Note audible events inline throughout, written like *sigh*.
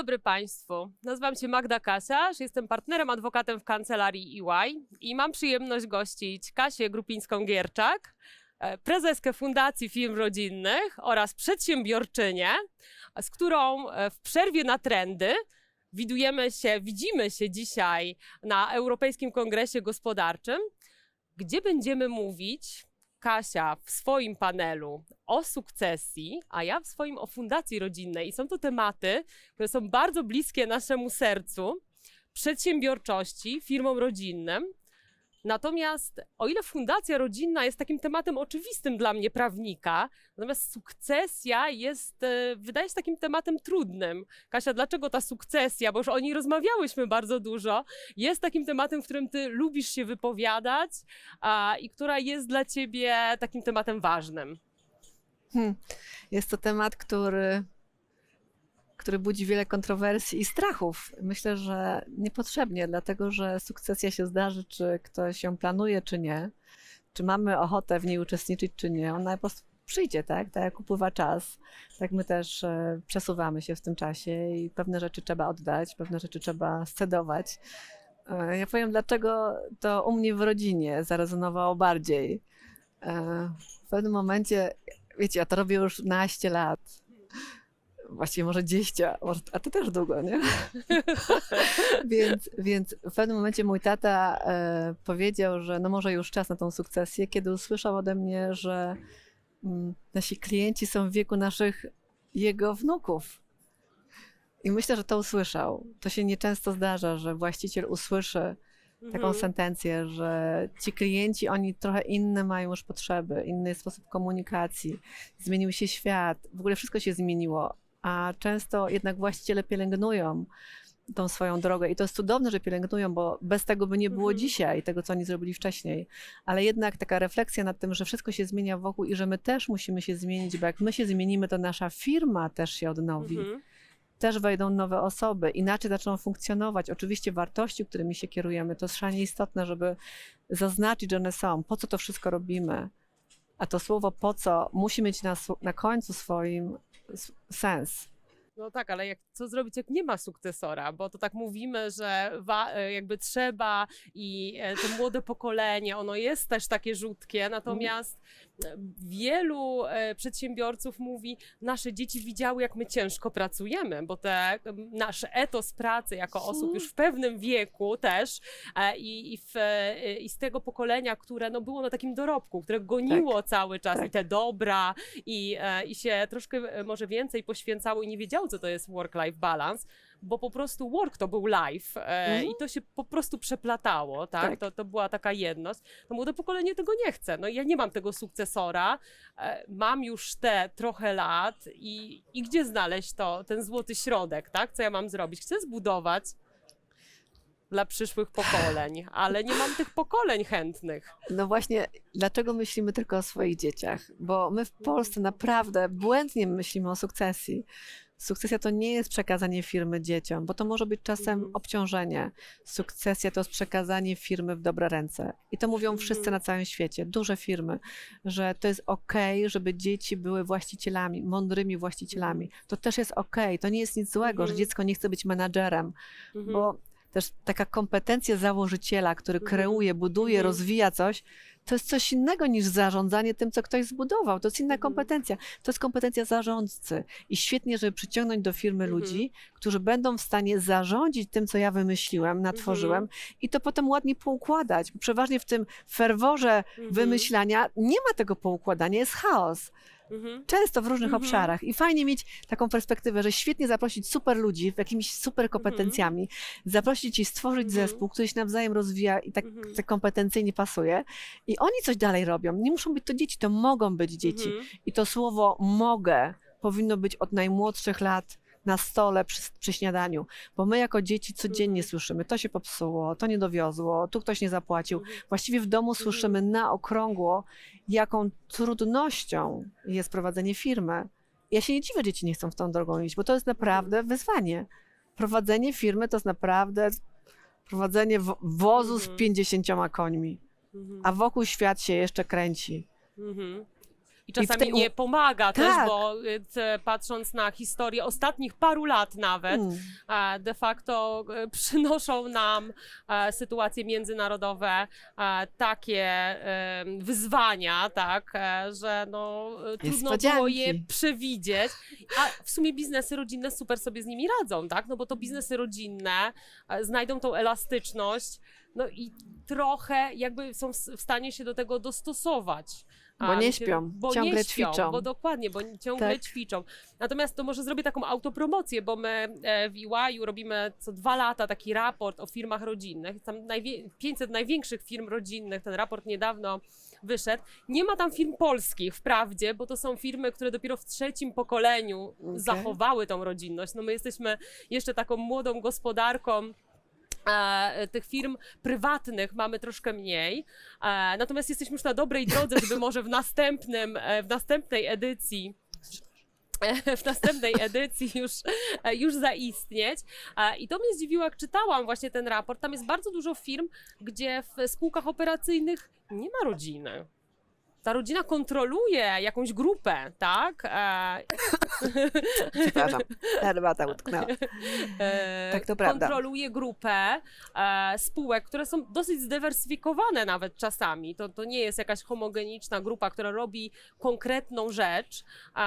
Dobry Państwu. Nazywam się Magda Kasiarz, jestem partnerem adwokatem w kancelarii EY i mam przyjemność gościć Kasię Grupińską-Gierczak, e, prezeskę Fundacji Firm Rodzinnych oraz przedsiębiorczynię, z którą e, w przerwie na trendy widujemy się, widzimy się dzisiaj na Europejskim Kongresie Gospodarczym, gdzie będziemy mówić Kasia w swoim panelu o sukcesji, a ja w swoim o fundacji rodzinnej. I są to tematy, które są bardzo bliskie naszemu sercu, przedsiębiorczości, firmom rodzinnym. Natomiast o ile fundacja rodzinna jest takim tematem oczywistym dla mnie prawnika, natomiast sukcesja jest, e, wydaje się, takim tematem trudnym. Kasia, dlaczego ta sukcesja, bo już o niej rozmawiałyśmy bardzo dużo, jest takim tematem, w którym ty lubisz się wypowiadać a, i która jest dla ciebie takim tematem ważnym? Hmm. Jest to temat, który, który budzi wiele kontrowersji i strachów. Myślę, że niepotrzebnie, dlatego że sukcesja się zdarzy, czy ktoś ją planuje, czy nie, czy mamy ochotę w niej uczestniczyć, czy nie. Ona po prostu przyjdzie, tak? Tak jak upływa czas, tak my też e, przesuwamy się w tym czasie i pewne rzeczy trzeba oddać, pewne rzeczy trzeba scedować. E, ja powiem, dlaczego to u mnie w rodzinie zarezonowało bardziej. E, w pewnym momencie wiecie, ja to robię już naście lat. Właściwie może 10, a to też długo, nie? *laughs* więc, więc w pewnym momencie mój tata e, powiedział, że no może już czas na tą sukcesję, kiedy usłyszał ode mnie, że mm, nasi klienci są w wieku naszych jego wnuków. I myślę, że to usłyszał. To się nieczęsto zdarza, że właściciel usłyszy taką Mhm. sentencję, że ci klienci, oni trochę inne mają już potrzeby, inny sposób komunikacji, zmienił się świat, w ogóle wszystko się zmieniło, a często jednak właściciele pielęgnują tą swoją drogę i to jest cudowne, że pielęgnują, bo bez tego by nie było Mhm. dzisiaj, tego co oni zrobili wcześniej, ale jednak taka refleksja nad tym, że wszystko się zmienia wokół i że my też musimy się zmienić, bo jak my się zmienimy, to nasza firma też się odnowi Mhm. Też wejdą nowe osoby, inaczej zaczną funkcjonować. Oczywiście wartości, którymi się kierujemy, to jest szalenie istotne, żeby zaznaczyć, że one są. Po co to wszystko robimy? A to słowo po co musi mieć na, na końcu swoim sens. No tak, ale jak, co zrobić, jak nie ma sukcesora? Bo to tak mówimy, że wa, e, jakby trzeba i e, to młode pokolenie, ono jest też takie rzutkie, natomiast e, wielu przedsiębiorców mówi, nasze dzieci widziały, jak my ciężko pracujemy, bo te, nasz etos pracy jako osób już w pewnym wieku też i, i, w, i z tego pokolenia, które no, było na takim dorobku, które goniło cały czas tak. i te dobra i, i się troszkę może więcej poświęcało i nie wiedziało, co to jest work-life balance, bo po prostu work to był life e, Mhm. i to się po prostu przeplatało, tak? Tak. To, to była taka jedność. To młode pokolenie tego nie chce. No ja nie mam tego sukcesora, e, mam już te trochę lat i, i gdzie znaleźć to, ten złoty środek, tak? Co ja mam zrobić? Chcę zbudować dla przyszłych pokoleń, ale nie mam tych pokoleń chętnych. No właśnie, dlaczego myślimy tylko o swoich dzieciach? Bo my w Polsce naprawdę błędnie myślimy o sukcesji. Sukcesja to nie jest przekazanie firmy dzieciom, bo to może być czasem Mhm. obciążenie. Sukcesja to jest przekazanie firmy w dobre ręce. I to mówią wszyscy Mhm. na całym świecie, duże firmy, że to jest okej, żeby dzieci były właścicielami, mądrymi właścicielami. To też jest okej, to nie jest nic złego, że Mhm. dziecko nie chce być menadżerem, bo też taka kompetencja założyciela, który Mhm. kreuje, buduje, Mhm. rozwija coś, to jest coś innego niż zarządzanie tym, co ktoś zbudował. To jest inna Mhm. kompetencja. To jest kompetencja zarządcy. I świetnie, żeby przyciągnąć do firmy ludzi, którzy będą w stanie zarządzić tym, co ja wymyśliłem, natworzyłem i to potem ładnie poukładać. Bo przeważnie w tym ferworze wymyślania nie ma tego poukładania, jest chaos. Mhm. Często w różnych Mhm. obszarach. I fajnie mieć taką perspektywę, że świetnie zaprosić super ludzi, w jakimiś super kompetencjami, zaprosić i stworzyć Mhm. zespół, który się nawzajem rozwija i tak, Mhm. tak kompetencyjnie pasuje. I oni coś dalej robią. Nie muszą być to dzieci, to mogą być dzieci. Mhm. I to słowo mogę powinno być od najmłodszych lat na stole przy, przy śniadaniu, bo my jako dzieci codziennie Mhm. słyszymy, to się popsuło, to nie dowiozło, tu ktoś nie zapłacił. Mhm. Właściwie w domu słyszymy na okrągło, jaką trudnością jest prowadzenie firmy. Ja się nie dziwię, że dzieci nie chcą w tą drogą iść, bo to jest naprawdę wyzwanie. Prowadzenie firmy to jest naprawdę prowadzenie wo- wozu z Mhm. 50 końmi, Mhm. a wokół świat się jeszcze kręci. Mhm. I czasami u- nie pomaga też, Tak. bo y, patrząc na historię ostatnich paru lat nawet, Mm. e, de facto e, *laughs* przynoszą nam e, sytuacje międzynarodowe takie wyzwania, tak, że no, trudno było je przewidzieć, a w sumie biznesy rodzinne super sobie z nimi radzą, tak, no bo to biznesy rodzinne znajdą tą elastyczność, no i trochę jakby są w stanie się do tego dostosować. Bo nie się- śpią, bo ciągle nie śpią, ćwiczą. Bo dokładnie, bo ciągle Tak. ćwiczą. Natomiast to może zrobię taką autopromocję, bo my e, w EY robimy co dwa lata taki raport o firmach rodzinnych. Tam najwie- 500 największych firm rodzinnych, ten raport niedawno wyszedł. Nie ma tam firm polskich wprawdzie, bo to są firmy, które dopiero w trzecim pokoleniu Okej. zachowały tą rodzinność. No my jesteśmy jeszcze taką młodą gospodarką. E, tych firm prywatnych mamy troszkę mniej, e, natomiast jesteśmy już na dobrej drodze, żeby *laughs* może w następnym, e, w następnej edycji e, w następnej edycji już, e, już zaistnieć. E, I to mnie zdziwiło, jak czytałam właśnie ten raport. Tam jest bardzo dużo firm, gdzie w spółkach operacyjnych nie ma rodziny. Ta rodzina kontroluje jakąś grupę, tak? E, *laughs* Przepraszam, herbata utknęła. e, Tak, to prawda. kontroluje grupę e, spółek, które są dosyć zdywersyfikowane nawet czasami. To, to nie jest jakaś homogeniczna grupa, która robi konkretną rzecz. E,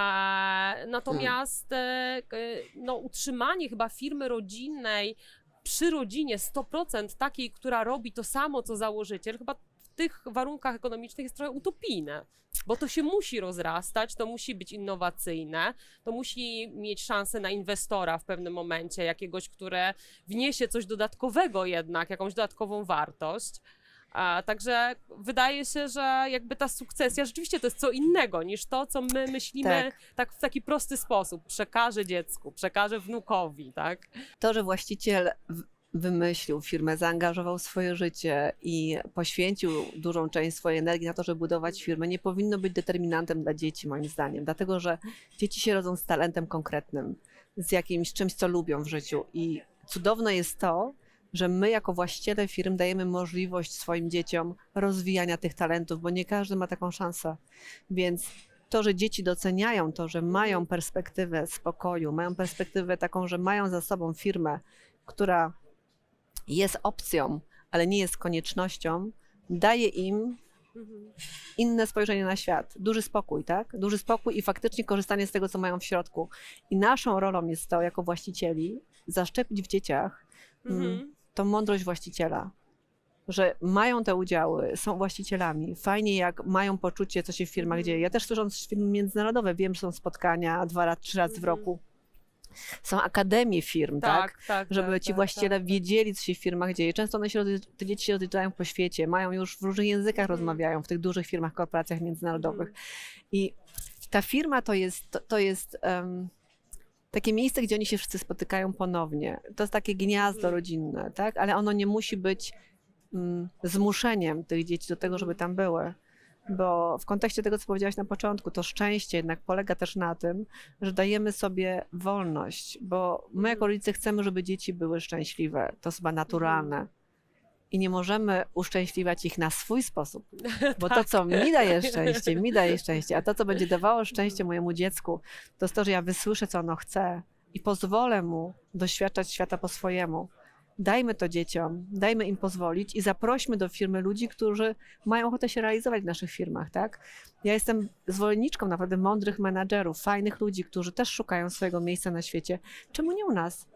natomiast e, k- no, utrzymanie chyba firmy rodzinnej przy rodzinie 100% takiej, która robi to samo co założyciel, chyba tych warunkach ekonomicznych jest trochę utopijne. Bo to się musi rozrastać, to musi być innowacyjne, to musi mieć szansę na inwestora w pewnym momencie, jakiegoś, które wniesie coś dodatkowego jednak, jakąś dodatkową wartość. A, także wydaje się, że jakby ta sukcesja rzeczywiście to jest co innego niż to, co my myślimy tak, Tak. w taki prosty sposób. Przekażę dziecku, przekażę wnukowi, tak? To, że właściciel wymyślił firmę, zaangażował swoje życie i poświęcił dużą część swojej energii na to, żeby budować firmę, nie powinno być determinantem dla dzieci, moim zdaniem. Dlatego, że dzieci się rodzą z talentem konkretnym, z jakimś czymś, co lubią w życiu. I cudowne jest to, że my jako właściciele firm dajemy możliwość swoim dzieciom rozwijania tych talentów, bo nie każdy ma taką szansę. Więc to, że dzieci doceniają to, że mają perspektywę spokoju, mają perspektywę taką, że mają za sobą firmę, która jest opcją, ale nie jest koniecznością, daje im inne spojrzenie na świat, duży spokój, tak? Duży spokój i faktycznie korzystanie z tego, co mają w środku. I naszą rolą jest to, jako właścicieli, zaszczepić w dzieciach Mhm. tą mądrość właściciela, że mają te udziały, są właścicielami. Fajnie, jak mają poczucie, co się w firmach Mhm. dzieje. Ja też słysząc firmy międzynarodowe, wiem, że są spotkania dwa razy, trzy razy w Mhm. roku. Są akademie firm, tak? Tak, tak. żeby tak, ci tak, właściciele tak. wiedzieli, co się w firmach dzieje. Często one się, te dzieci się rozjeżdżają po świecie, mają już w różnych językach Mhm. rozmawiają, w tych dużych firmach, korporacjach międzynarodowych. Mhm. I ta firma to jest, to, to jest em, takie miejsce, gdzie oni się wszyscy spotykają ponownie. To jest takie gniazdo Mhm. rodzinne, tak? Ale ono nie musi być mm, zmuszeniem tych dzieci do tego, żeby tam były. Bo w kontekście tego, co powiedziałaś na początku, to szczęście jednak polega też na tym, że dajemy sobie wolność, bo my jako Mhm. rodzice chcemy, żeby dzieci były szczęśliwe. To jest chyba naturalne. I nie możemy uszczęśliwiać ich na swój sposób, *laughs* bo to, co mi daje szczęście, mi daje szczęście, a to, co będzie dawało szczęście mojemu dziecku, to jest to, że ja wysłyszę, co ono chce i pozwolę mu doświadczać świata po swojemu. Dajmy to dzieciom, dajmy im pozwolić i zaprośmy do firmy ludzi, którzy mają ochotę się realizować w naszych firmach, tak? Ja jestem zwolenniczką naprawdę mądrych menadżerów, fajnych ludzi, którzy też szukają swojego miejsca na świecie. Czemu nie u nas?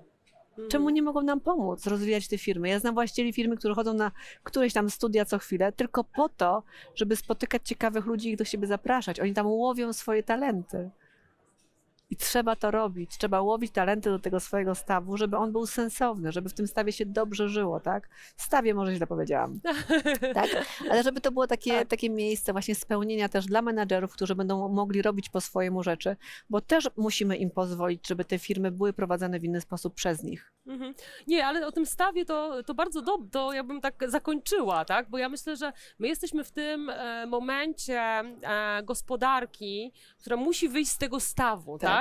Mhm. Czemu nie mogą nam pomóc rozwijać te firmy? Ja znam właścicieli firmy, którzy chodzą na któreś tam studia co chwilę, tylko po to, żeby spotykać ciekawych ludzi i ich do siebie zapraszać. Oni tam łowią swoje talenty. I trzeba to robić. Trzeba łowić talenty do tego swojego stawu, żeby on był sensowny, żeby w tym stawie się dobrze żyło, tak? Stawie może źle powiedziałam, *laughs* tak? Ale żeby to było takie, Tak. takie miejsce właśnie spełnienia też dla menadżerów, którzy będą mogli robić po swojemu rzeczy, bo też musimy im pozwolić, żeby te firmy były prowadzone w inny sposób przez nich. Mhm. Nie, ale o tym stawie to, to bardzo dobrze, to ja bym tak zakończyła, tak? Bo ja myślę, że my jesteśmy w tym e, momencie e, gospodarki, która musi wyjść z tego stawu, tak? Tak.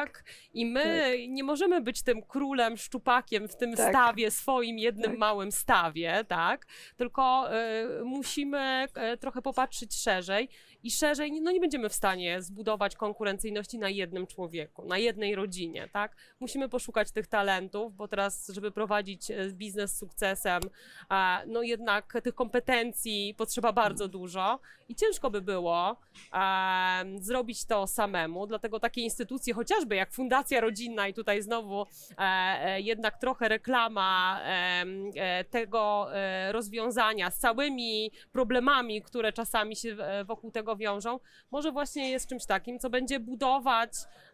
I my nie możemy być tym królem, szczupakiem w tym Tak. stawie, swoim jednym Tak. małym stawie, tak? Tylko e, musimy e, trochę popatrzeć szerzej i szerzej no nie będziemy w stanie zbudować konkurencyjności na jednym człowieku, na jednej rodzinie, tak? Musimy poszukać tych talentów, bo teraz, żeby prowadzić e, biznes z sukcesem, e, no jednak tych kompetencji potrzeba bardzo dużo i ciężko by było e, zrobić to samemu, dlatego takie instytucje chociażby jak Fundacja Rodzinna i tutaj znowu e, e, jednak trochę reklama e, tego rozwiązania z całymi problemami, które czasami się wokół tego wiążą, może właśnie jest czymś takim, co będzie budować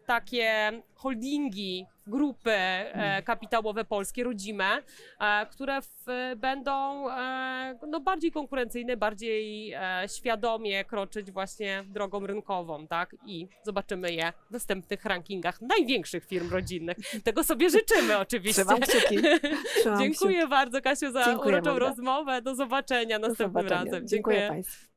takie holdingi, grupy e, kapitałowe polskie, rodzime, e, które w, będą e, no, bardziej konkurencyjne, bardziej świadomie kroczyć właśnie drogą rynkową, tak? I zobaczymy je w następnych rankingach największych firm rodzinnych. Tego sobie życzymy oczywiście. Trzymam kciuki. *laughs* Trzymam Dziękuję bardzo Kasiu za Dziękuję, uroczą rozmowę. Do zobaczenia Do następnym zobaczenia. razem. Dziękuję Państwu.